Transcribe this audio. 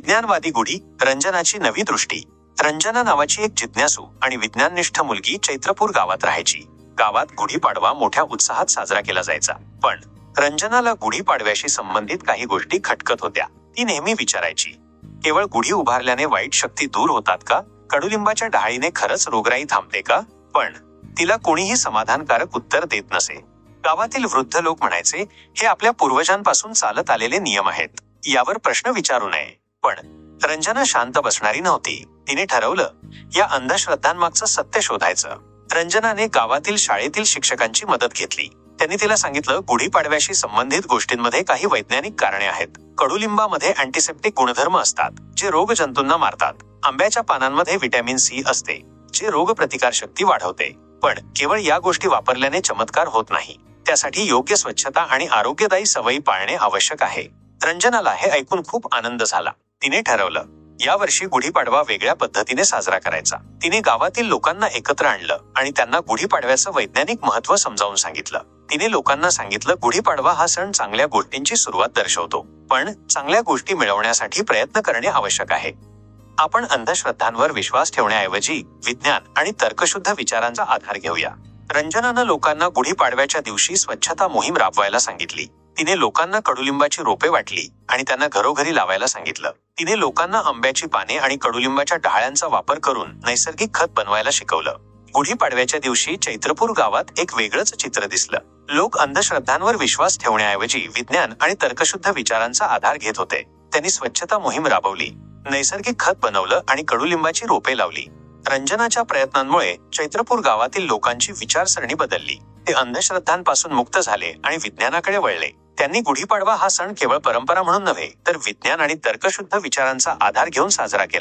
विज्ञानवादी गुढी रंजनाची नवी दृष्टी. रंजना नावाची एक जिज्ञासू आणि विज्ञाननिष्ठ मुलगी चैत्रपूर गावात राहायची. गावात गुढीपाडवा मोठ्या उत्साहात साजरा केला जायचा. पण रंजनाला गुढीपाडव्याशी संबंधित काही गोष्टी खटकत होत्या. ती नेहमी विचारायची. केवळ गुढी उभारल्याने वाईट शक्ती दूर होतात का? कडुलिंबाच्या डहाळीने खरंच रोगराई थांबते का? पण तिला कोणीही समाधानकारक उत्तर देत नसे. गावातील वृद्ध लोक म्हणायचे हे आपल्या पूर्वजांपासून चालत आलेले नियम आहेत. यावर प्रश्न विचारू नये. पण रंजना शांत बसणारी नव्हती. तिने ठरवलं या अंधश्रद्धांमागचं सत्य शोधायचं. रंजनाने गावातील शाळेतील शिक्षकांची मदत घेतली. त्यांनी तिला सांगितलं गुढीपाडव्याशी संबंधित गोष्टींमध्ये काही वैज्ञानिक कारणे आहेत. कडुलिंबामध्ये अँटीसेप्टिक गुणधर्म असतात जे रोग जंतूंना मारतात. आंब्याच्या पानांमध्ये व्हिटॅमिन सी असते जे रोग प्रतिकार शक्ती वाढवते. पण केवळ या गोष्टी वापरल्याने चमत्कार होत नाही. त्यासाठी योग्य स्वच्छता आणि आरोग्यदायी सवयी पाळणे आवश्यक आहे. रंजनाला हे ऐकून खूप आनंद झाला. तिने ठरवलं. यावर्षी गुढीपाडवा वेगळ्या पद्धतीने साजरा करायचा. तिने गावातील लोकांना एकत्र आणलं आणि त्यांना गुढीपाडव्याचं वैज्ञानिक महत्त्व समजावून सांगितलं. तिने लोकांना सांगितलं गुढीपाडवा हा सण चांगल्या गोष्टींची सुरुवात दर्शवतो पण चांगल्या गोष्टी मिळवण्यासाठी प्रयत्न करणे आवश्यक आहे. आपण अंधश्रद्धांवर विश्वास ठेवण्याऐवजी विज्ञान आणि तर्कशुद्ध विचारांचा आधार घेऊया. रंजनानं लोकांना गुढीपाडव्याच्या दिवशी स्वच्छता मोहीम राबवायला सांगितली. तिने लोकांना कडुलिंबाची रोपे वाटली आणि त्यांना घरोघरी लावायला सांगितलं. तिने लोकांना आंब्याची पाने आणि कडुलिंबाच्या डहाळ्यांचा वापर करून नैसर्गिक खत बनवायला शिकवलं. गुढीपाडव्याच्या दिवशी चैत्रपूर गावात एक वेगळंच चित्र दिसलं. लोक अंधश्रद्धांवर विश्वास ठेवण्याऐवजी विज्ञान आणि तर्कशुद्ध विचारांचा आधार घेत होते. त्यांनी स्वच्छता मोहीम राबवली. नैसर्गिक खत बनवलं आणि कडुलिंबाची रोपे लावली. रंजनाच्या प्रयत्नांमुळे चैत्रपूर गावातील लोकांची विचारसरणी बदलली. ते अंधश्रद्धांपासून मुक्त झाले आणि विज्ञानाकडे वळले. त्यांनी गुढीपाडवा हा सण केवळ परंपरा म्हणून नव्हे तर विज्ञान आणि तर्कशुद्ध विचारांचा आधार घेऊन साजरा केला.